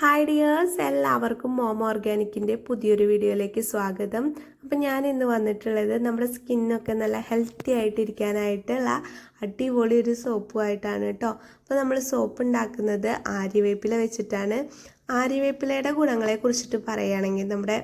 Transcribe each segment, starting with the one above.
Hi dears എല്ലാവർക്കും മോമോ ഓർഗാനിക്കിന്റെ പുതിയൊരു വീഡിയോയിലേക്ക് സ്വാഗതം. അപ്പം ഞാൻ ഇന്ന് വന്നിട്ടുള്ളത് നമ്മുടെ സ്കിന്നൊക്കെ നല്ല ഹെൽത്തി ആയിട്ടിരിക്കാനായിട്ടുള്ള അടിപൊളി ഒരു സോപ്പുമായിട്ടാണ് കേട്ടോ അപ്പോൾ നമ്മൾ സോപ്പ് ഉണ്ടാക്കുന്നത് ആര്യവേപ്പില വെച്ചിട്ടാണ്. ആര്യവേപ്പിലയുടെ ഗുണങ്ങളെ കുറിച്ചിട്ട് പറയുകയാണെങ്കിൽ നമ്മുടെ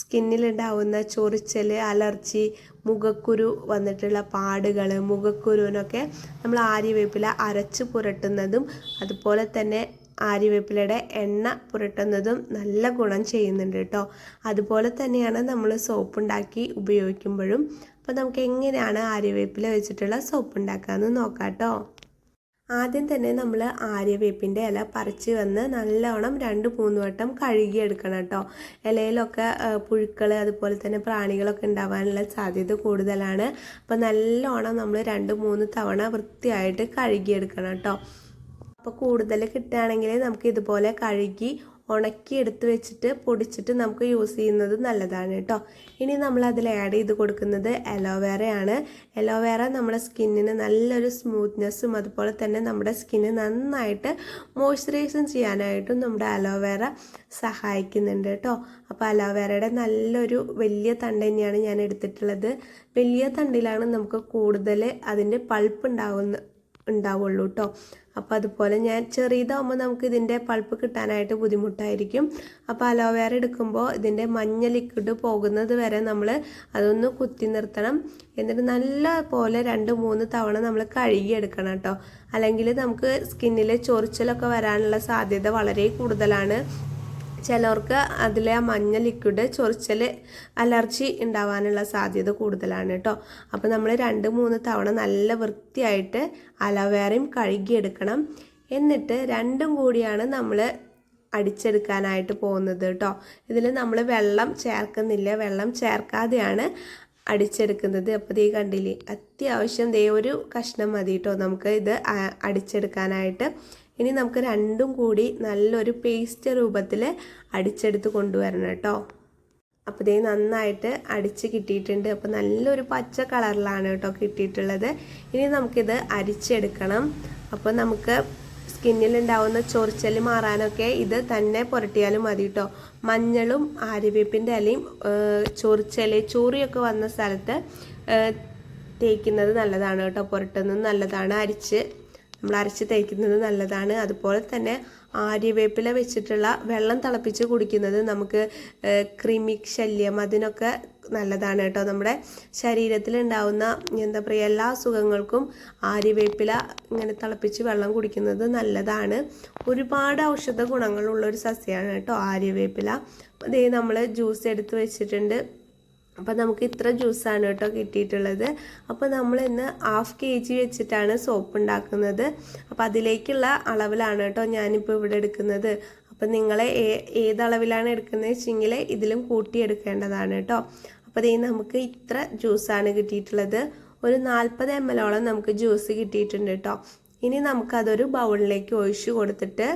സ്കിന്നിലുണ്ടാവുന്ന ചൊറിച്ചൽ അലർജി മുഖക്കുരു വന്നിട്ടുള്ള പാടുകൾ മുഖക്കുരുവിനൊക്കെ നമ്മൾ ആര്യവേപ്പില അരച്ച് പുരട്ടുന്നതും അതുപോലെ തന്നെ ആര്യവേപ്പിലയുടെ എണ്ണ പുരട്ടുന്നതും നല്ല ഗുണം ചെയ്യുന്നുണ്ട് കേട്ടോ. അതുപോലെ തന്നെയാണ് നമ്മൾ സോപ്പ് ഉണ്ടാക്കി ഉപയോഗിക്കുമ്പോഴും. അപ്പോൾ നമുക്ക് എങ്ങനെയാണ് ആര്യവേപ്പില വെച്ചിട്ടുള്ള സോപ്പ് ഉണ്ടാക്കാമെന്ന് നോക്കാം കേട്ടോ. ആദ്യം തന്നെ നമ്മൾ ആര്യവേപ്പിന്റെ ഇല പറിച്ച് വന്ന് നല്ലോണം രണ്ട് മൂന്ന് വട്ടം കഴുകിയെടുക്കണം കേട്ടോ. ഇലയിലൊക്കെ പുഴുക്കൾ അതുപോലെ തന്നെ പ്രാണികളൊക്കെ ഉണ്ടാവാനുള്ള സാധ്യത കൂടുതലാണ്. അപ്പോൾ നല്ലോണം നമ്മൾ രണ്ട് മൂന്ന് തവണ വൃത്തിയായിട്ട് കഴുകിയെടുക്കണം കേട്ടോ. അപ്പോൾ കൂടുതൽ കിട്ടുകയാണെങ്കിൽ നമുക്ക് ഇതുപോലെ കഴുകി ഉണക്കി എടുത്ത് വെച്ചിട്ട് പൊടിച്ചിട്ട് നമുക്ക് യൂസ് ചെയ്യുന്നത് നല്ലതാണ് കേട്ടോ. ഇനി നമ്മൾ അതിൽ ആഡ് ചെയ്ത് കൊടുക്കുന്നത് അലോവേറയാണ് അലോവേറ നമ്മുടെ സ്കിന്നിന് നല്ലൊരു സ്മൂത്ത്നെസ്സും അതുപോലെ തന്നെ നമ്മുടെ സ്കിന്ന് നന്നായിട്ട് മോയ്സ്ചറൈസും ചെയ്യാനായിട്ടും നമ്മുടെ അലോവേറ സഹായിക്കുന്നുണ്ട് കേട്ടോ. അപ്പോൾ അലോവേറയുടെ നല്ലൊരു വലിയ തണ്ട് തന്നെയാണ് ഞാൻ എടുത്തിട്ടുള്ളത്. വലിയ തണ്ടിലാണ് നമുക്ക് കൂടുതൽ അതിന്റെ പൾപ്പ് ഉണ്ടാകുന്ന ഉണ്ടാവുള്ളൂ കേട്ടോ അപ്പോൾ അതുപോലെ ഞാൻ ചെറിയതാകുമ്പോൾ നമുക്ക് ഇതിന്റെ പൾപ്പ് കിട്ടാനായിട്ട് ബുദ്ധിമുട്ടായിരിക്കും. അപ്പോൾ അലോവേറ എടുക്കുമ്പോൾ ഇതിന്റെ മഞ്ഞ ലിക്വിഡ് പോകുന്നത് വരെ നമ്മൾ അതൊന്ന് കുത്തി നിർത്തണം. എന്നിട്ട് നല്ല പോലെ രണ്ട് മൂന്ന് തവണ നമ്മൾ കഴുകിയെടുക്കണം കേട്ടോ അല്ലെങ്കിൽ നമുക്ക് സ്കിന്നിൽ ചൊറിച്ചലൊക്കെ വരാനുള്ള സാധ്യത വളരെ കൂടുതലാണ്. ചിലർക്ക് അതിലെ ആ മഞ്ഞ ലിക്വിഡ് ചൊറിച്ചൽ അലർജി ഉണ്ടാവാനുള്ള സാധ്യത കൂടുതലാണ് കേട്ടോ അപ്പോൾ നമ്മൾ രണ്ട് മൂന്ന് തവണ നല്ല വൃത്തിയായിട്ട് അലവേറയും കഴുകിയെടുക്കണം. എന്നിട്ട് രണ്ടും കൂടിയാണ് നമ്മൾ അടിച്ചെടുക്കാനായിട്ട് പോകുന്നത് കേട്ടോ ഇതിൽ നമ്മൾ വെള്ളം ചേർക്കുന്നില്ല വെള്ളം ചേർക്കാതെയാണ് അടിച്ചെടുക്കുന്നത്. അപ്പോൾ ദേ കണ്ടില്ലേ അത്യാവശ്യം ദേ ഒരു കഷ്ണം മതി കേട്ടോ നമുക്ക് ഇത് അടിച്ചെടുക്കാനായിട്ട്. ഇനി നമുക്ക് രണ്ടും കൂടി നല്ലൊരു പേസ്റ്റ് രൂപത്തിൽ അടിച്ചെടുത്ത് കൊണ്ടുവരണം കേട്ടോ. അപ്പോൾ ഇതേ നന്നായിട്ട് അടിച്ച് കിട്ടിയിട്ടുണ്ട്. അപ്പോൾ നല്ലൊരു പച്ച കളറിലാണ് കേട്ടോ കിട്ടിയിട്ടുള്ളത്. ഇനി നമുക്കിത് അരിച്ചെടുക്കണം. അപ്പോൾ നമുക്ക് സ്കിന്നിലുണ്ടാവുന്ന ചൊറിച്ചൽ മാറാനൊക്കെ ഇത് തന്നെ പുരട്ടിയാലും മതി കേട്ടോ. മഞ്ഞളും ആര്യവേപ്പിന്റെ ഇലയും ചൊറിച്ചൽ ചോറിയൊക്കെ വന്ന സ്ഥലത്ത് തേക്കുന്നത് നല്ലതാണ് കേട്ടോ. പുരട്ടുന്നത് നല്ലതാണ് അരിച്ച്. നമ്മൾ അരച്ച് തേക്കുന്നത് നല്ലതാണ്. അതുപോലെ തന്നെ ആര്യവേപ്പില വെച്ചിട്ടുള്ള വെള്ളം തിളപ്പിച്ച് കുടിക്കുന്നത് നമുക്ക് ക്രിമിക് ശല്യം അതിനൊക്കെ നല്ലതാണ് കേട്ടോ. നമ്മുടെ ശരീരത്തിൽ ഉണ്ടാവുന്ന എന്താ പറയുക എല്ലാ അസുഖങ്ങൾക്കും ആര്യവേപ്പില ഇങ്ങനെ തിളപ്പിച്ച് വെള്ളം കുടിക്കുന്നത് നല്ലതാണ്. ഒരുപാട് ഔഷധ ഗുണങ്ങളുള്ള ഒരു സസ്യമാണ് കേട്ടോ ആര്യവേപ്പില. അതേ നമ്മൾ ജ്യൂസ് എടുത്ത് വെച്ചിട്ടുണ്ട്. അപ്പോൾ നമുക്ക് ഇത്ര ജ്യൂസാണ് കേട്ടോ കിട്ടിയിട്ടുള്ളത്. അപ്പോൾ നമ്മൾ ഇന്ന് ഹാഫ് കെ ജി വെച്ചിട്ടാണ് സോപ്പ് ഉണ്ടാക്കുന്നത്. അപ്പോൾ അതിലേക്കുള്ള അളവിലാണ് കേട്ടോ ഞാനിപ്പോൾ ഇവിടെ എടുക്കുന്നത്. അപ്പം നിങ്ങൾ ഏത് അളവിലാണ് എടുക്കുന്നത് വെച്ചെങ്കിൽ ഇതിലും കൂട്ടിയെടുക്കേണ്ടതാണ് കേട്ടോ. അപ്പോൾ അതേ നമുക്ക് ഇത്ര ജ്യൂസാണ് കിട്ടിയിട്ടുള്ളത്. ഒരു നാൽപ്പത് എം എല്ലോളം നമുക്ക് ജ്യൂസ് കിട്ടിയിട്ടുണ്ട് കേട്ടോ. ഇനി നമുക്കതൊരു ബൗളിലേക്ക് ഒഴിച്ചു കൊടുത്തിട്ട്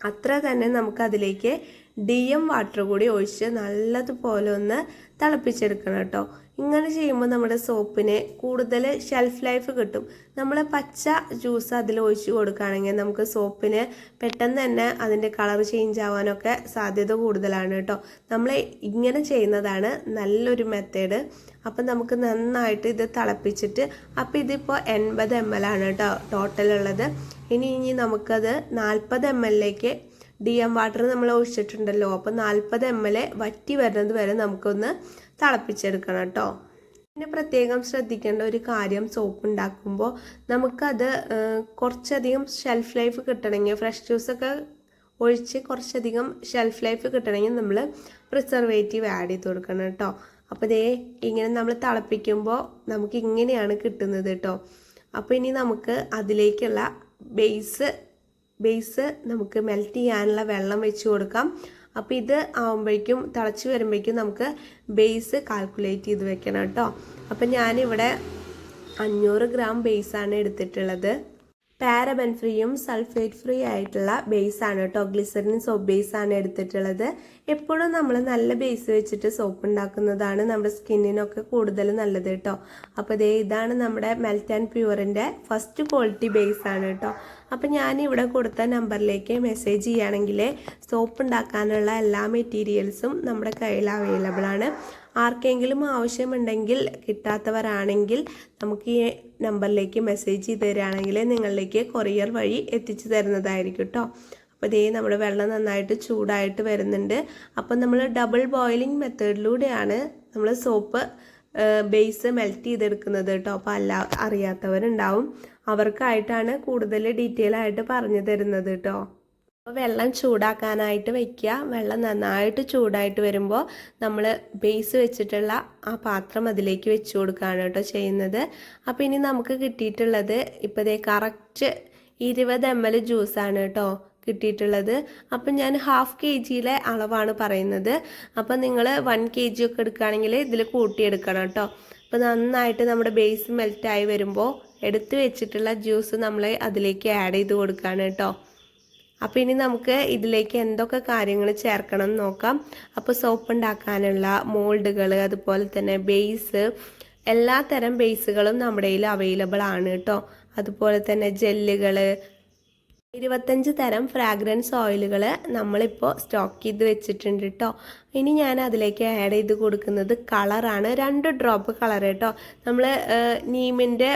അത്ര തന്നെ നമുക്കതിലേക്ക് ഡി എം വാട്ടർ കൂടി ഒഴിച്ച് നല്ലതുപോലെ ഒന്ന് തിളപ്പിച്ചെടുക്കണം കേട്ടോ. ഇങ്ങനെ ചെയ്യുമ്പോൾ നമ്മുടെ സോപ്പിന് കൂടുതൽ ഷെൽഫ് ലൈഫ് കിട്ടും. നമ്മൾ പച്ച ജ്യൂസ് അതിൽ ഒഴിച്ച് കൊടുക്കുകയാണെങ്കിൽ നമുക്ക് സോപ്പിന് പെട്ടെന്ന് തന്നെ അതിന്റെ കളർ ചേഞ്ച് ആവാനൊക്കെ സാധ്യത കൂടുതലാണ് കേട്ടോ. നമ്മൾ ഇങ്ങനെ ചെയ്യുന്നതാണ് നല്ലൊരു മെത്തേഡ് അപ്പം നമുക്ക് നന്നായിട്ട് ഇത് തിളപ്പിച്ചിട്ട് അപ്പോൾ ഇതിപ്പോൾ എൺപത് എം എൽ ആണ് കേട്ടോ ടോട്ടൽ ഉള്ളത്. ഇനി ഇനി നമുക്കത് നാൽപ്പത് എം എല്ലിലേക്ക് ഡി എം വാട്ടർ നമ്മൾ ഒഴിച്ചിട്ടുണ്ടല്ലോ. അപ്പോൾ നാൽപ്പത് എം എൽ വറ്റി വരുന്നത് വരെ നമുക്കൊന്ന് തിളപ്പിച്ചെടുക്കണം കേട്ടോ. പിന്നെ പ്രത്യേകം ശ്രദ്ധിക്കേണ്ട ഒരു കാര്യം സോപ്പ് ഉണ്ടാക്കുമ്പോൾ നമുക്കത് കുറച്ചധികം ഷെൽഫ് ലൈഫ് കിട്ടണമെങ്കിൽ ഫ്രഷ് ജ്യൂസ് ഒക്കെ ഒഴിച്ച് കുറച്ചധികം ഷെൽഫ് ലൈഫ് കിട്ടണമെങ്കിൽ നമ്മൾ പ്രിസർവേറ്റീവ് ആഡ് ചെയ്ത് കൊടുക്കണം കേട്ടോ. അപ്പോൾ ദേ ഇങ്ങനെ നമ്മൾ തിളപ്പിക്കുമ്പോൾ നമുക്ക് ഇങ്ങനെയാണ് കിട്ടുന്നത് കേട്ടോ. അപ്പോൾ ഇനി നമുക്ക് അതിലേക്കുള്ള ബേസ് ബേസ് നമുക്ക് മെൽറ്റ് ചെയ്യാനുള്ള വെള്ളം വെച്ച് കൊടുക്കാം. അപ്പോൾ ഇത് ആകുമ്പോഴേക്കും തിളച്ച് വരുമ്പോഴേക്കും നമുക്ക് ബേസ് കാൽക്കുലേറ്റ് ചെയ്ത് വെക്കണം കേട്ടോ. അപ്പം ഞാനിവിടെ അഞ്ഞൂറ് ഗ്രാം ബേസാണ് എടുത്തിട്ടുള്ളത്. പാരബൻ ഫ്രീയും സൾഫേറ്റ് ഫ്രീ ആയിട്ടുള്ള ബേസ് ആണ് കേട്ടോ. ഗ്ലിസറിൻ സോപ്പ് ബേസ് ആണ് എടുത്തിട്ടുള്ളത്. എപ്പോഴും നമ്മൾ നല്ല ബേസ് വെച്ചിട്ട് സോപ്പ് ഉണ്ടാക്കുന്നതാണ് നമ്മുടെ സ്കിന്നിനൊക്കെ കൂടുതൽ നല്ലത് കേട്ടോ. അപ്പോൾ ദേ ഇതാണ് നമ്മുടെ മെൽറ്റ് ആൻഡ് പ്യൂറിന്റെ ഫസ്റ്റ് ക്വാളിറ്റി ബേസ് ആണ് കേട്ടോ. അപ്പോൾ ഞാൻ ഇവിടെ കൊടുത്ത നമ്പറിലേക്ക് മെസ്സേജ് ചെയ്യുകയാണെങ്കിൽ സോപ്പ് ഉണ്ടാക്കാനുള്ള എല്ലാ മെറ്റീരിയൽസും നമ്മുടെ കയ്യിൽ അവൈലബിൾ ആണ് ആർക്കെങ്കിലും ആവശ്യമുണ്ടെങ്കിൽ കിട്ടാത്തവരാണെങ്കിൽ നമുക്ക് ഈ നമ്പറിലേക്ക് മെസ്സേജ് ചെയ്ത് തരികയാണെങ്കിൽ നിങ്ങളിലേക്ക് കൊറിയർ വഴി എത്തിച്ചു തരുന്നതായിരിക്കും കേട്ടോ അപ്പോൾ ഇതേ നമ്മുടെ വെള്ളം നന്നായിട്ട് ചൂടായിട്ട് വരുന്നുണ്ട്. അപ്പം നമ്മൾ ഡബിൾ ബോയിലിംഗ് മെത്തേഡിലൂടെയാണ് നമ്മൾ സോപ്പ് ബേസ് മെൽറ്റ് ചെയ്തെടുക്കുന്നത് കേട്ടോ അപ്പോൾ അല്ല അറിയാത്തവരുണ്ടാവും. അവർക്കായിട്ടാണ് കൂടുതൽ ഡീറ്റെയിൽ ആയിട്ട് പറഞ്ഞു തരുന്നത് കേട്ടോ അപ്പോൾ വെള്ളം ചൂടാക്കാനായിട്ട് വയ്ക്കുക വെള്ളം നന്നായിട്ട് ചൂടായിട്ട് വരുമ്പോൾ നമ്മൾ ബേസ് വെച്ചിട്ടുള്ള ആ പാത്രം അതിലേക്ക് വെച്ച് കൊടുക്കുകയാണ് കേട്ടോ ചെയ്യുന്നത്. അപ്പോൾ ഇനി നമുക്ക് കിട്ടിയിട്ടുള്ളത് ഇപ്പോൾ ദേ കറക്റ്റ് ഇരുപത് എം എൽ ജ്യൂസാണ് കേട്ടോ കിട്ടിയിട്ടുള്ളത്. അപ്പം ഞാൻ ഹാഫ് കെ ജിയിലെ അളവാണ് പറയുന്നത്. അപ്പം നിങ്ങൾ വൺ കെ ജി ഒക്കെ എടുക്കുകയാണെങ്കിൽ ഇതിൽ കൂട്ടിയെടുക്കണം കേട്ടോ. അപ്പോൾ നന്നായിട്ട് നമ്മുടെ ബേസ് മെൽറ്റായി വരുമ്പോൾ എടുത്ത് വെച്ചിട്ടുള്ള ജ്യൂസ് നമ്മൾ അതിലേക്ക് ആഡ് ചെയ്ത് കൊടുക്കുകയാണ് കേട്ടോ. അപ്പോൾ ഇനി നമുക്ക് ഇതിലേക്ക് എന്തൊക്കെ കാര്യങ്ങൾ ചേർക്കണം എന്ന് നോക്കാം. അപ്പോൾ സോപ്പ് ഉണ്ടാക്കാനുള്ള മോൾഡുകൾ അതുപോലെ തന്നെ ബേസ് എല്ലാ തരം ബേസുകളും നമ്മുടെ കയ്യിൽ അവൈലബിൾ ആണ് കേട്ടോ. അതുപോലെ തന്നെ ജെല്ലുകൾ ഇരുപത്തഞ്ച് തരം ഫ്രാഗ്രൻസ് ഓയിലുകൾ നമ്മളിപ്പോൾ സ്റ്റോക്ക് ചെയ്ത് വെച്ചിട്ടുണ്ട് കേട്ടോ. ഇനി ഞാൻ അതിലേക്ക് ആഡ് ചെയ്ത് കൊടുക്കുന്നത് കളറാണ് രണ്ട് ഡ്രോപ്പ് കളർ കേട്ടോ. നമ്മൾ നീമിന്റെ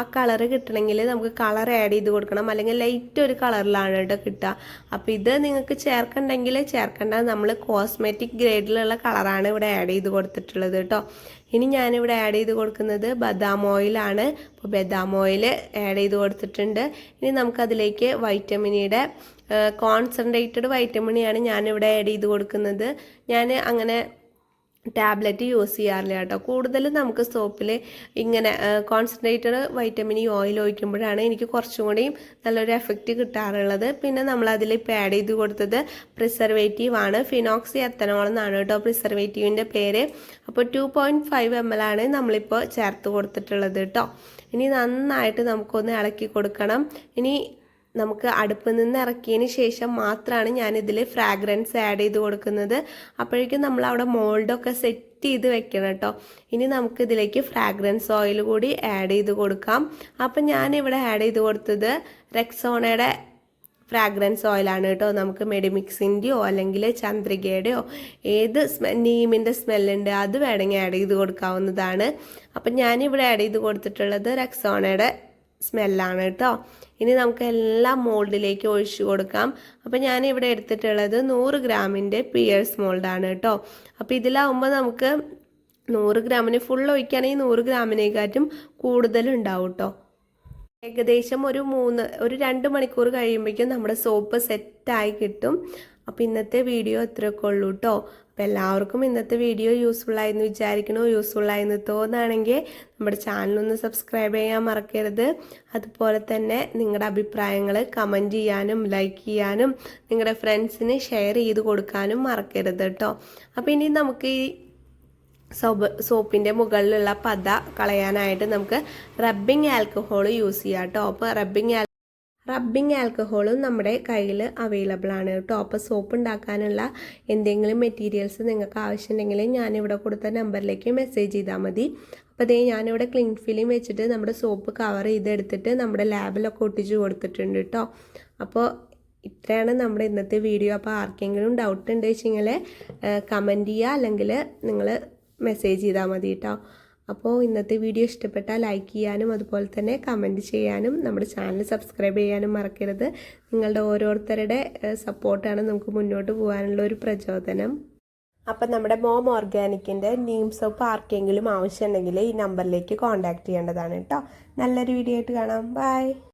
ആ കളർ കിട്ടണമെങ്കിൽ നമുക്ക് കളർ ആഡ് ചെയ്ത് കൊടുക്കണം. അല്ലെങ്കിൽ ലൈറ്റ് ഒരു കളറിലാണ് കേട്ടോ കിട്ടുക. അപ്പോൾ ഇത് നിങ്ങൾക്ക് ചേർക്കണ്ടെങ്കിൽ ചേർക്കേണ്ട നമ്മൾ കോസ്മെറ്റിക് ഗ്രേഡിലുള്ള കളറാണ് ഇവിടെ ആഡ് ചെയ്ത് കൊടുത്തിട്ടുള്ളത് കേട്ടോ. ഇനി ഞാനിവിടെ ആഡ് ചെയ്ത് കൊടുക്കുന്നത് ബദാം ഓയിലാണ് അപ്പോൾ ബദാം ഓയിൽ ആഡ് ചെയ്ത് കൊടുത്തിട്ടുണ്ട്. ഇനി നമുക്കതിലേക്ക് വൈറ്റമിനിയുടെ കോൺസെൻട്രേറ്റഡ് വൈറ്റമിനിയാണ് ഞാനിവിടെ ആഡ് ചെയ്ത് കൊടുക്കുന്നത്. ഞാൻ അങ്ങനെ ടാബ്ലറ്റ് യൂസ് ചെയ്യാറില്ല കേട്ടോ. കൂടുതലും നമുക്ക് സോപ്പിൽ ഇങ്ങനെ കോൺസെൻട്രേറ്റഡ് വൈറ്റമിൻ ഇ ഓയിൽ ഒഴിക്കുമ്പോഴാണ് എനിക്ക് കുറച്ചും കൂടിയും നല്ലൊരു എഫക്റ്റ് കിട്ടാറുള്ളത്. പിന്നെ നമ്മൾ അതിൽ ഇപ്പോൾ ആഡ് ചെയ്ത് കൊടുത്തത് പ്രിസർവേറ്റീവ് ആണ്. ഫിനോക്സി എത്തനോൾ എന്നാണ് കേട്ടോ പ്രിസർവേറ്റീവിന്റെ പേര്. അപ്പോൾ two point five M L ആണ് നമ്മളിപ്പോൾ ചേർത്ത് കൊടുത്തിട്ടുള്ളത് കേട്ടോ. ഇനി നന്നായിട്ട് നമുക്കൊന്ന് ഇളക്കി കൊടുക്കണം. ഇനി നമുക്ക് അടുപ്പിൽ നിന്ന് ഇറക്കിയതിന് ശേഷം മാത്രമാണ് ഞാനിതിൽ ഫ്രാഗ്രൻസ് ആഡ് ചെയ്ത് കൊടുക്കുന്നത്. അപ്പോഴേക്കും നമ്മൾ അവിടെ മോൾഡൊക്കെ സെറ്റ് ചെയ്ത് വെക്കണം കേട്ടോ. ഇനി നമുക്ക് ഇതിലേക്ക് ഫ്രാഗ്രൻസ് ഓയിൽ കൂടി ആഡ് ചെയ്ത് കൊടുക്കാം. അപ്പം ഞാനിവിടെ ആഡ് ചെയ്ത് കൊടുത്തത് റെക്സോണയുടെ ഫ്രാഗ്രൻസ് ഓയിലാണ് കേട്ടോ. നമുക്ക് മെഡിമിക്സിന്റെയോ അല്ലെങ്കിൽ ചന്ദ്രികയുടെയോ ഏത് സ്മെ നീമിന്റെ സ്മെല്ലുണ്ട് അത് വേണമെങ്കിൽ ആഡ് ചെയ്ത് കൊടുക്കാവുന്നതാണ്. അപ്പം ഞാനിവിടെ ആഡ് ചെയ്ത് കൊടുത്തിട്ടുള്ളത് റെക്സോണയുടെ സ്മെല്ലാണ് കേട്ടോ. ഇനി നമുക്ക് എല്ലാം മോൾഡിലേക്ക് ഒഴിച്ചു കൊടുക്കാം. അപ്പോൾ ഞാൻ ഇവിടെ എടുത്തിട്ടുള്ളത് നൂറ് ഗ്രാമിന്റെ പിയേഴ്സ് മോൾഡാണ് കേട്ടോ. അപ്പോൾ ഇതിലാവുമ്പോൾ നമുക്ക് നൂറ് ഗ്രാമിന് ഫുൾ ഒഴിക്കുകയാണെങ്കിൽ നൂറ് ഗ്രാമിനെക്കാട്ടും കൂടുതലുണ്ടാവും കേട്ടോ. ഏകദേശം ഒരു മൂന്ന് ഒരു രണ്ട് മണിക്കൂർ കഴിയുമ്പോഴേക്കും നമ്മുടെ സോപ്പ് സെറ്റായി കിട്ടും. അപ്പോൾ ഇന്നത്തെ വീഡിയോ ഇത്രയൊക്കെ ഉള്ളൂ കേട്ടോ. അപ്പോൾ എല്ലാവർക്കും ഇന്നത്തെ വീഡിയോ യൂസ്ഫുൾ ആയെന്ന് വിചാരിക്കണോ യൂസ്ഫുൾ ആയെന്ന് തോന്നുകയാണെങ്കിൽ നമ്മുടെ ചാനലൊന്ന് സബ്സ്ക്രൈബ് ചെയ്യാൻ മറക്കരുത്. അതുപോലെ തന്നെ നിങ്ങളുടെ അഭിപ്രായങ്ങൾ കമന്റ് ചെയ്യാനും ലൈക്ക് ചെയ്യാനും നിങ്ങളുടെ ഫ്രണ്ട്സിന് ഷെയർ ചെയ്ത് കൊടുക്കാനും മറക്കരുത് കേട്ടോ അപ്പോൾ ഇനി നമുക്ക് ഈ സോപ്പ് സോപ്പിന്റെ മുകളിലുള്ള പത കളയാനായിട്ട് നമുക്ക് റബ്ബിംഗ് ആൽക്കഹോൾ യൂസ് ചെയ്യാം കേട്ടോ അപ്പോൾ റബ്ബിംഗ് റബ്ബിംഗ് ആൽക്കഹോളും നമ്മുടെ കയ്യിൽ അവൈലബിൾ ആണ്. കേട്ടോ അപ്പോൾ സോപ്പ് ഉണ്ടാക്കാനുള്ള എന്തെങ്കിലും മെറ്റീരിയൽസ് നിങ്ങൾക്ക് ആവശ്യമുണ്ടെങ്കിൽ ഞാനിവിടെ കൊടുത്ത നമ്പറിലേക്ക് മെസ്സേജ് ചെയ്താൽ മതി. അപ്പോൾ അതേ ഞാനിവിടെ ക്ലീൻ ഫിലിം വെച്ചിട്ട് നമ്മുടെ സോപ്പ് കവർ ചെയ്തെടുത്തിട്ട് നമ്മുടെ ലാബിലൊക്കെ ഒട്ടിച്ച് കൊടുത്തിട്ടുണ്ട് കേട്ടോ അപ്പോൾ ഇത്രയാണ് നമ്മുടെ ഇന്നത്തെ വീഡിയോ അപ്പോൾ ആർക്കെങ്കിലും ഡൗട്ട് ഉണ്ട് വെച്ചെങ്കിൽ കമന്റ് ചെയ്യുക. അല്ലെങ്കിൽ നിങ്ങൾ മെസ്സേജ് ചെയ്താൽ മതി കേട്ടോ അപ്പോൾ ഇന്നത്തെ വീഡിയോ ഇഷ്ടപ്പെട്ടാൽ ലൈക്ക് ചെയ്യാനും അതുപോലെ തന്നെ കമന്റ് ചെയ്യാനും നമ്മുടെ ചാനൽ സബ്സ്ക്രൈബ് ചെയ്യാനും മറക്കരുത്. നിങ്ങളുടെ ഓരോരുത്തരുടെ സപ്പോർട്ടാണ് നമുക്ക് മുന്നോട്ട് പോകാനുള്ള ഒരു പ്രചോദനം. അപ്പം നമ്മുടെ മോം ഓർഗാനിക്കിന്റെ നീംസ് സോപ്പ് ആർക്കെങ്കിലും ആവശ്യമുണ്ടെങ്കിൽ ഈ നമ്പറിലേക്ക് കോൺടാക്റ്റ് ചെയ്യേണ്ടതാണ് കേട്ടോ നല്ലൊരു വീഡിയോ ആയിട്ട് കാണാം. ബൈ